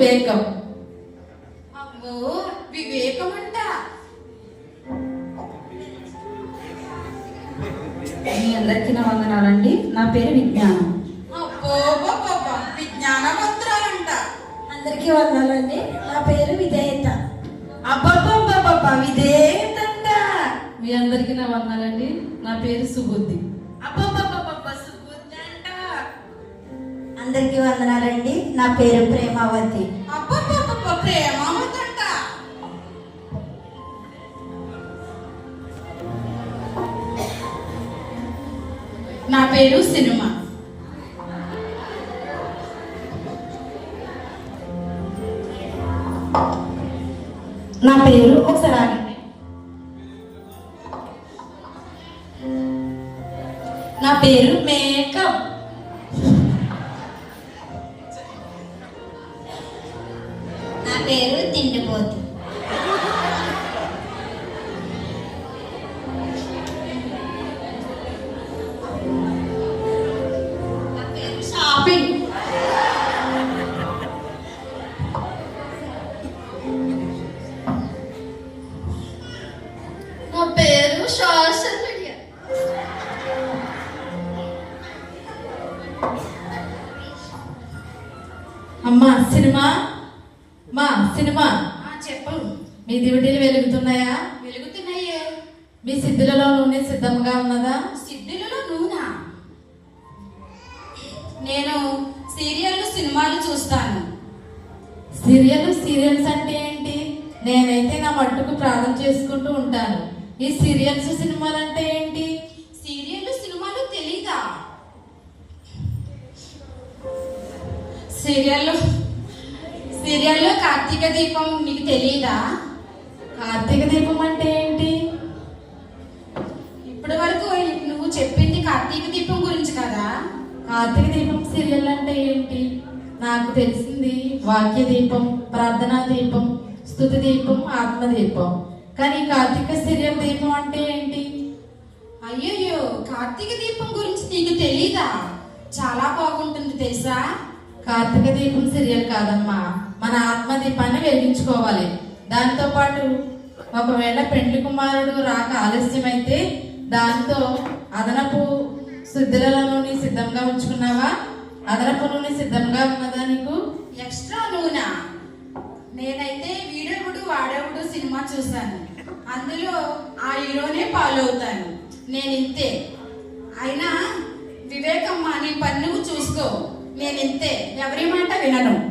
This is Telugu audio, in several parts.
వివేకం. అమ్మో వివేకం అంట మీ అందరికీ నా వందనాలండి. నా పేరు విజ్ఞానం. విజ్ఞానవంతురాలంట అందరికీ వందాలండి నా పేరు విధేయత. అబ్బబ్బబ్బబ్బబ్బా ఇదేంటంట మీ అందరికీ నా వందనాలండి. నా పేరు సుబుద్ధి. అందరికీ వందనాలండి. నా పేరు ప్రేమావతి. నా పేరు సినిమా. నా పేరు ఒకసారి. నా పేరు మేకప్ పేరు మీ దివిటీలు వెలుగుతున్నాయా? వెలుగుతున్నాయే. మీ సిద్ధులలో నూనె సిద్ధంగా ఉన్నదా? సిద్ధులలో నూనె? నేను సీరియల్ సినిమాలు చూస్తాను. సీరియల్ సీరియల్స్ అంటే ఏంటి? నేనైతే నా మట్టుకు ప్రార్థన చేసుకుంటూ ఉంటాను. ఈ సీరియల్స్ సినిమాలు అంటే ఏంటి? సీరియల్ సినిమాలు తెలీదా? సీరియల్ సీరియల్లో కార్తీక దీపం నీకు తెలీదా? కార్తీక దీపం అంటే ఏంటి? ఇప్పటి వరకు నువ్వు చెప్పింది కార్తీక దీపం గురించి కదా? కార్తీక దీపం సీరియల్ అంటే ఏంటి? నాకు తెలిసింది వాక్య దీపం ప్రార్థనా దీపం స్థుతి దీపం ఆత్మ దీపం. కానీ కార్తీక సీరియల్ దీపం అంటే ఏంటి? అయ్యయ్యో కార్తీక దీపం గురించి నీకు తెలీదా? చాలా బాగుంటుంది తెలుసా? కార్తీక దీపం సీరియల్ కాదమ్మా. మన ఆత్మ దీపాన్ని వెలిగించుకోవాలి. దాంతో పాటు ఒకవేళ పెండ్లి కుమారుడు రాక ఆలస్యమైతే దాంతో అదనపు శుద్ధుల నూనె సిద్ధంగా ఉంచుకున్నావా? అదనపు నూనె సిద్ధంగా ఉన్నదా నీకు? ఎక్స్ట్రా నూనె. నేనైతే వీడవుడు వాడవుడు సినిమా చూశాను. అందులో ఆ హీరోనే ఫాలో అవుతాను నేను ఇంతే అయినా వివేకమ్మ నీ పని చూసుకో. నేను ఇంతే ఎవరి మాట వినను.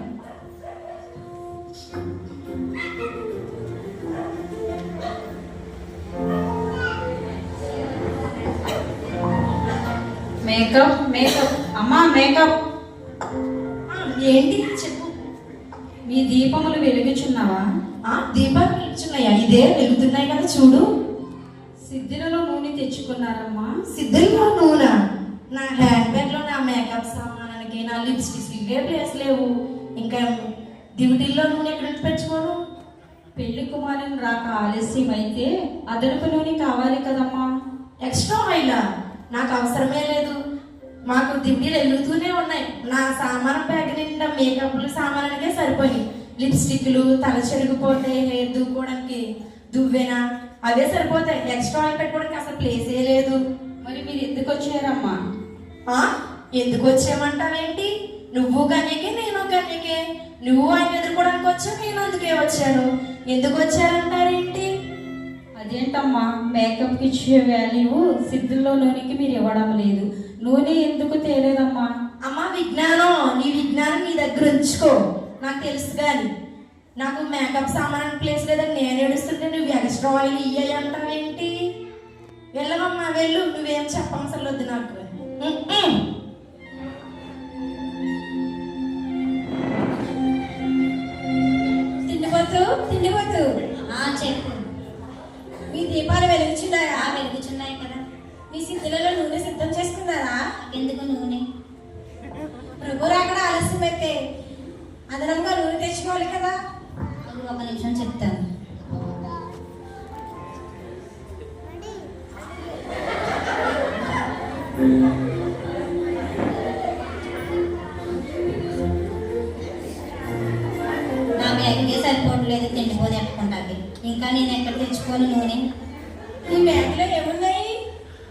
Makeup makeup. అమ్మా మేకప్. ఏంటి? చెప్పు. మీ దీపములు వెలుగుచున్నావా? ఆ దీపాలు నిల్చున్నాయా ఇదే వెలుగుతున్నాయి కదా చూడు. సిద్ధిలలో నూనె తెచ్చుకున్నారమ్మా. సిద్ధంగా నూనె? నా హ్యాండ్ బ్యాగ్లో నా మేకప్ సామానానికి నా లిప్స్టిక్స్ ఇవే ప్లేస్ లేవు. ఇంకా దివిటీల్లో నూనె ఎక్కడ పెట్టుకోను పెళ్ళి కుమారుని రాక ఆలస్యం అయితే అదనపు నూనె కావాలి కదమ్మా. Extra oil? నాకు అవసరమే లేదు. మాకు దివిటీలు వెలుగుతూనే ఉన్నాయి. నా సామాన్ బ్యాగ్ నిండా మేకప్లు సామానానికే సరిపోయి లిప్స్టిక్లు తల చెరిగిపోతే హెయిర్ దువ్వుకోవడానికి దువ్వెనా? అవే సరిపోతాయి. ఎక్స్ట్రా ఆయిల్ పెట్టుకోవడానికి అసలు ప్లేసే లేదు. మరి మీరు ఎందుకు వచ్చారమ్మా? ఎందుకు వచ్చామంటావేంటి? నువ్వు కన్యకే నేను కన్యకే నువ్వు ఆయన ఎదుర్కోవడానికి వచ్చావు నేను అందుకే వచ్చాను. ఎందుకు వచ్చారంటారేంటి? అదేంటమ్మా? మేకప్కి ఇచ్చే వాల్యూ సిద్ధుల్లో నూనెకి మీరు ఇవ్వడం లేదు. నూనె ఎందుకు తేలేదమ్మా? అమ్మా విజ్ఞానం. నీ విజ్ఞానం నీ దగ్గర ఉంచుకో. నాకు తెలుసు కానీ నాకు మేకప్ సామాన్ ప్లేస్ లేదని నేను ఏడుస్తుంటే నువ్వు ఎక్స్ట్రా ఆయిల్ ఇయ్యాయి అంటావేంటి? వెళ్ళమమ్మా వెళ్ళు. నువ్వేం చెప్పవసరం వద్దు నాకు. తిండిపోతు తిండిపోతు చెప్పు మీ దీపాలు వెలుగుచున్నాయా వెలుగుచున్నాయి కదా మీ సిద్ధులలో నూనె సిద్ధం చేసుకున్నారా ఎందుకు నూనె ప్రభు రాకడ ఆలస్యం అయితే అదనంగా నూనె తెచ్చుకోవాలి కదా. అది ఒక నిమిషం చెప్తాను. నా బ్యాగ్కే సరిపోవట్లేదు తిండిపోతే ఎట్టుకుంటాకి ఇంకా నేను ఎక్కడ తెచ్చుకోను నూనె? నీ బ్యాగ్లో ఏమున్నాయి?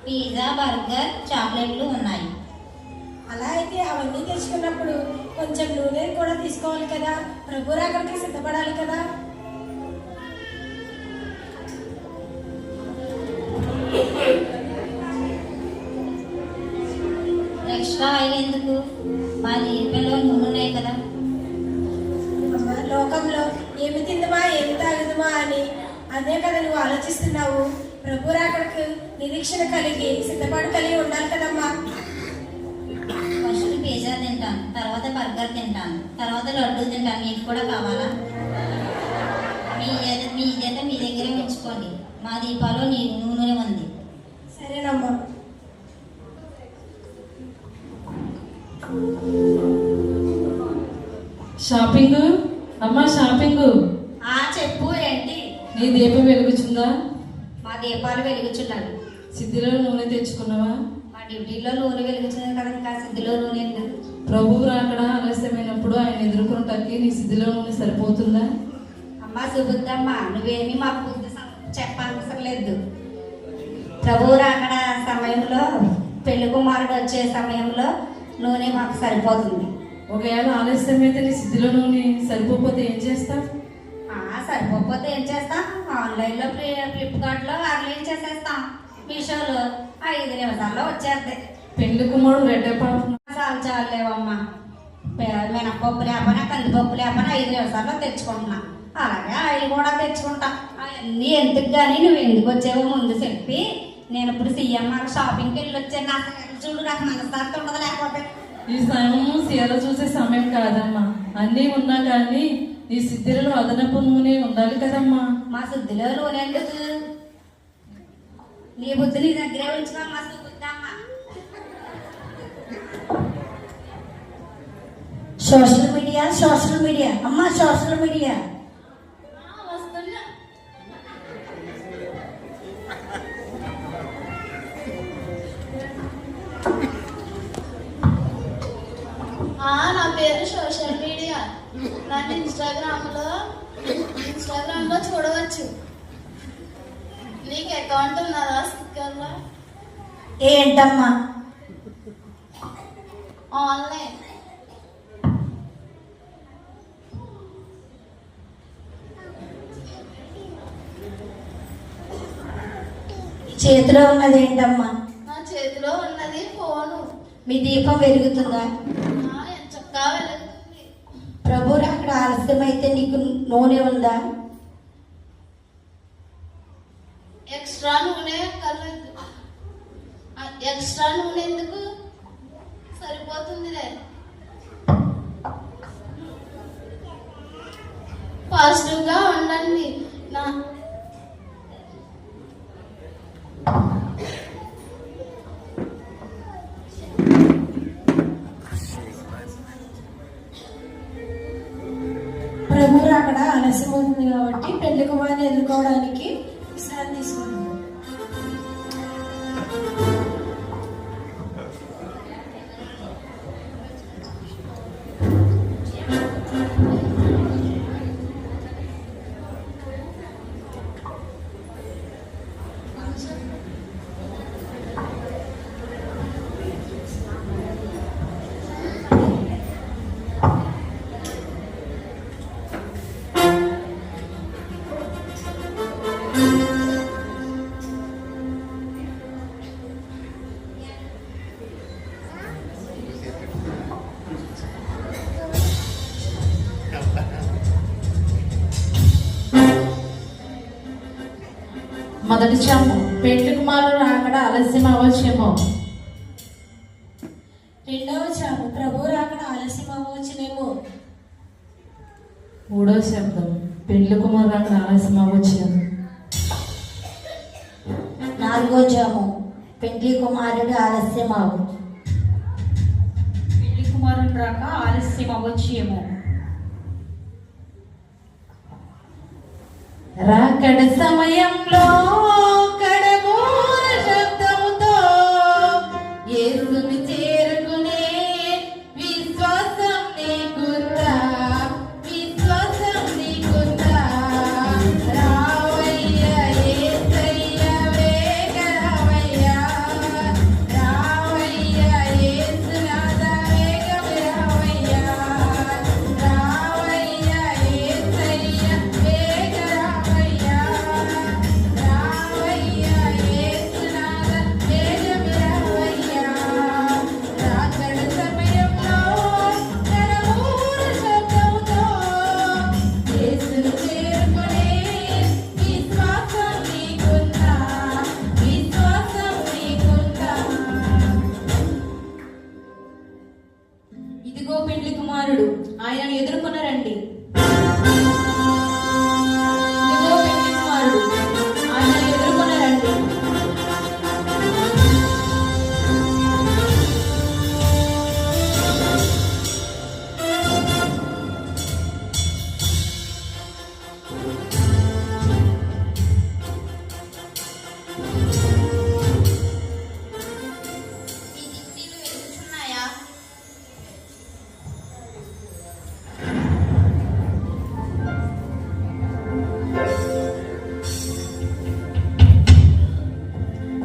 పిజ్జా బర్గర్ చాక్లెట్లు ఉన్నాయి. అలా అయితే అవన్నీ తెచ్చుకున్నప్పుడు కొంచెం నూనె కూడా తీసుకోవాలి కదా. ప్రభు రాకడికి సిద్ధపడాలి కదా. ఎక్స్ట్రా ఆయిల్ ఎందుకు? మా జీవితంలో నూనె కదా. లోకంలో ఏమి తిందమా ఏమి తాగదుమా అని అదే కదా నువ్వు ఆలోచిస్తున్నావు. ప్రభు రాకడికి నిరీక్షణ కలిగి సిద్ధపాటు కలిగి ఉండాలి కదమ్మా. బర్గర్ తింటాను. తర్వాత లడ్డు తింటాను. మీకు కూడా కావాలా? మీ చేత మీ చేత మీ దగ్గరే ఉంచుకోండి. మా దీపాలో నీ నూనె ఉంది. సరేనమ్మా. షాపింగ్? అమ్మా షాపింగ్. ఆ చెప్పు ఏంటి? నీ దీపం వెలుగుచుందా మా దీపాలు వెలుగుచున్నాడు సిద్ధిలో నూనె తెచ్చుకున్నావా? మా డ్యూటీలో నూనె వెలుగుచున్నది కదా ఇంకా సిద్ధిలో నూనె ఎందుకు? ప్రభువు ఆలస్యమైనప్పుడు ఎదుర్కొనటానికి నీ సిద్ధిలో నూనె సరిపోతుందా? అమ్మా సుబుద్దమ్మ నువ్వేమి మాకు బుద్ధి చెప్పనవసరం లేదు. ప్రభు రాకడ సమయంలో పెళ్ళి కుమారుడు వచ్చే సమయంలో నూనె మాకు సరిపోతుంది. ఒకవేళ ఆలస్యమైతే నీ సిద్ధిలో నూనె సరిపోతే ఏం చేస్తావు? ఆ, సరిపోకపోతే ఏం చేస్తాం? ఆన్లైన్లో ఫ్లి ఫ్లిప్కార్ట్లో ఆన్లైన్ చేసేస్తాం? మీషోలో ఐదు నిమిషాల్లో వచ్చేస్తాయి. పెళ్ళి కుమారుడు రెడ్డ చాలు చాలు లేవమ్మా. పె- మినపప్పు లేపనా కందిపప్పు లేపనా ఐదు నిమిషాల్లో తెచ్చుకుంటున్నా. అలాగే ఆయిల్ కూడా తెచ్చుకుంటా. అవన్నీ ఎందుకు కానీ నువ్వు ఎందుకు వచ్చావో ముందు చెప్పి. నేను ఇప్పుడు సీఎంఆర్ షాపింగ్కి వెళ్ళి వచ్చాను నాకు చూడు నాకు మనస్తాంతి ఉండదు లేకపోతే. ఈ సమయము సీర చూసే సమయం కాదమ్మా. అన్నీ ఉన్నా కానీ నీ సిద్ధిలో అదనపు నూనె ఉండాలి కదమ్మా. మా శుద్ధిలో నూనె ఎందుకు? నీ బుద్ధి నీ దగ్గరే ఉంచుకో మా సోషల్ మీడియా సోషల్ మీడియా. అమ్మ సోషల్ మీడియా. నా పేరు సోషల్ మీడియా. నన్ను ఇన్స్టాగ్రామ్లో ఇన్స్టాగ్రామ్లో చూడవచ్చు. నీకు అకౌంట్ ఉన్నదా స్టిక్కర్లో ఏంటమ్మా ఆన్లైన్ చేతిలో ఉన్నది ఏంటమ్మా నా చేతిలో ఉన్నది ఫోను. మీ దీపం వెలుగుతుందా? చక్కగా వెలుగుతుంది. ప్రభు అక్కడ ఆలస్యమైతే నీకు నూనె ఉందా? ఎక్స్ట్రా నూనె కలదు ఎక్స్ట్రా నూనె ఎందుకు? సరిపోతుందిలే. పాజిటివ్గా ఉండండి. నా మొదటి చాము పెళ్ళి కుమారుడు రాకడ ఆలస్యం అవ్వచ్చేమో రెండవ చాము ప్రభు రాకడ ఆలస్యం అవ్వవచ్చునేమో మూడో శబ్దం పెళ్ళి కుమారుడు రాకడ ఆలస్యం అవ్వచ్చేమో నాలుగో జాము పెళ్ళి కుమారుడు ఆలస్యం అవ్వు. పెళ్ళి కుమారుని రాక ఆలస్యం అవ్వచ్చేమో రాకడ సమయంలో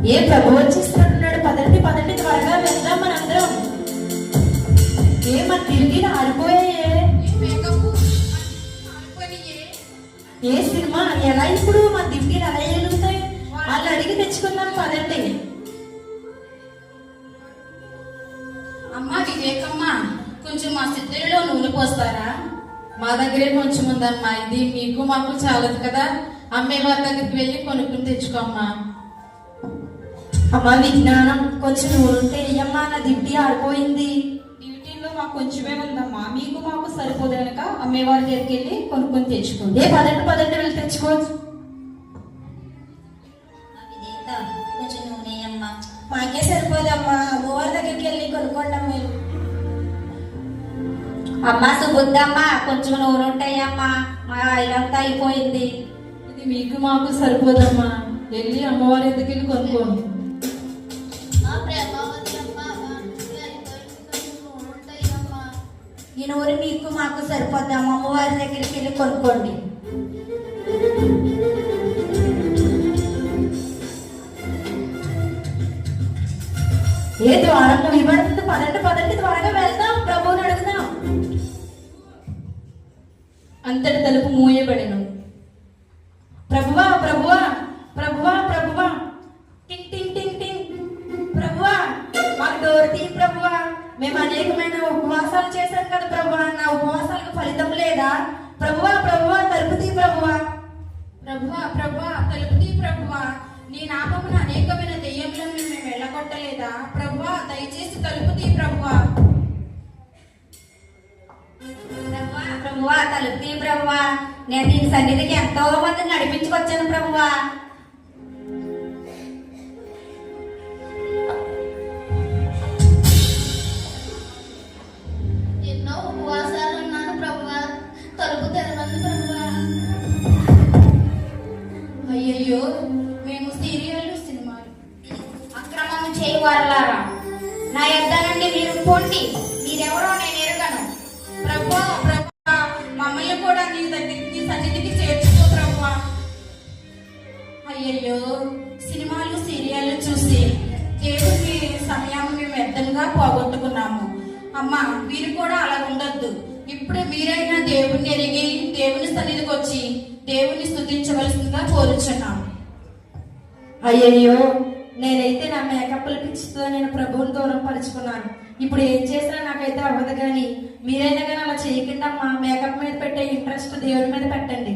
ఏ ప్రభు వచ్చేస్తున్నాడు? పదండి పదండి త్వరగా వెళ్దాం మనందరం. ఏ మన తిరిగి ఆరిపోయాయే? ఏ సినిమా? ఎలా ఇప్పుడు మన దింపీలు ఎలా ఎలుగుతాయి వాళ్ళు అడిగి తెచ్చుకుందాం పదండి. అమ్మా వివేకమ్మ కొంచెం మా సిద్ధుల్లో నూనె పోస్తారా? మా దగ్గరే కొంచెం ఉందమ్మా ఇది మీకు మాకు చాలదు కదా. అమ్మే వారి దగ్గరికి వెళ్ళి కొనుక్కుని తెచ్చుకోమ్మా. అమ్మ విజ్ఞానం కొంచెం ఉంటే అయ్యమ్మా నా దింపి ఆరిపోయింది. డ్యూటీలో మాకు కొంచెమే ఉందమ్మా. మీకు మాకు సరిపోదు కనుక అమ్మేవారి దగ్గరికి వెళ్ళి కొనుక్కొని తెచ్చుకోండి. ఏ పదండి పదండి వెళ్ళి తెచ్చుకోవచ్చు కొంచెం నూనె అమ్మ. మాకే సరిపోదమ్మా అమ్మవారి దగ్గరికి వెళ్ళి కొనుక్కోండి మీరు. అమ్మ సుబుద్దమ్మ కొంచెం నూనె ఉంటాయమ్మా మా ఇదంతా అయిపోయింది. ఇది మీకు మాకు సరిపోదమ్మా. వెళ్ళి అమ్మవారి దగ్గరికి వెళ్ళి కొనుక్కోండి ఈ నూనె మీకు మాకు సరిపోద్దమ్మ అమ్మవారి దగ్గరికి వెళ్ళి కొనుక్కోండి. ఏ ద్వారం ఇవ్వడుతుంది పదండి పదండి త్వరగా వెళ్దాం. ప్రభువుని అడుగుదాం. అంతటి తలుపు మూయబడెను. ప్రభువా ప్రభువా ప్రభువా మేము అనేకమైన ఉపవాసాలు చేశాం కదా ప్రభువా నా ఉపవాసాలకు ఫలితం లేదా? ప్రభువా ప్రభువా తలుపు తీ ప్రభువా. ప్రభువా ప్రభువా తలుపుతీ ప్రభువా. నీ నామమున అనేకమైన దెయ్యములను మేము వెళ్ళగొట్టలేదా? ప్రభువా దయచేసి తలుపుతీ ప్రభువా. ప్రభువా ప్రభువా తలుపుతీ ప్రభువా. నేను దీని సన్నిధికి ఎంతో మందిని నడిపించుకొచ్చాను ప్రభువా. అమ్మా మీరు కూడా అలా ఉండొద్దు. ఇప్పుడు మీరైనా దేవుణ్ణి ఎరిగి దేవుని సన్నిధికి వచ్చి దేవుని స్థుతించవలసిందిగా కోరుచున్నాము అయ్యయ్యో నేనైతే నా మేకప్ల పిచ్చితో నేను ప్రభువుని దూరం పరుచుకున్నాను. ఇప్పుడు ఏం చేసినా నాకైతే అవ్వదు కానీ మీరైనా కానీ అలా చేయకుండా మా మేకప్ మీద పెట్టే ఇంట్రెస్ట్ దేవుని మీద పెట్టండి.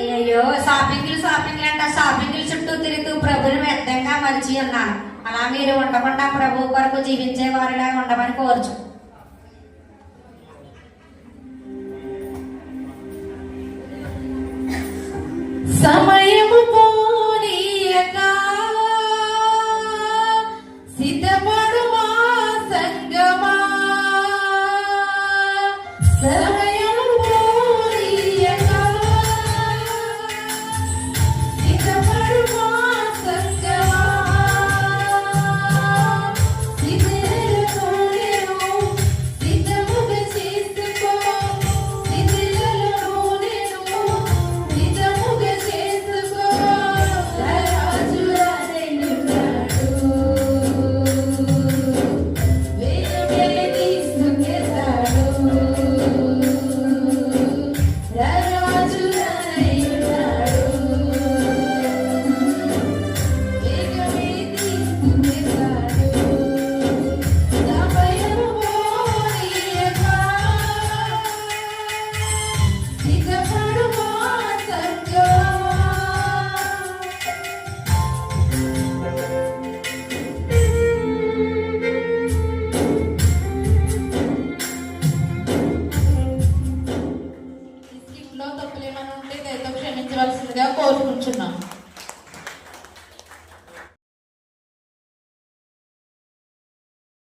అయ్యయ్యో షాపింగ్లు షాపింగ్లు అంట. షాపింగ్లు చుట్టూ తిరుగుతూ ప్రభుని వ్యర్థంగా మరిచి ఉన్నాను అలా మీరు ఉండకుండా ప్రభు కొరకు జీవించే వారిలా ఉండమని కోరుచు. సమయము పోనీయక సిద్ధపడు మా సంగమా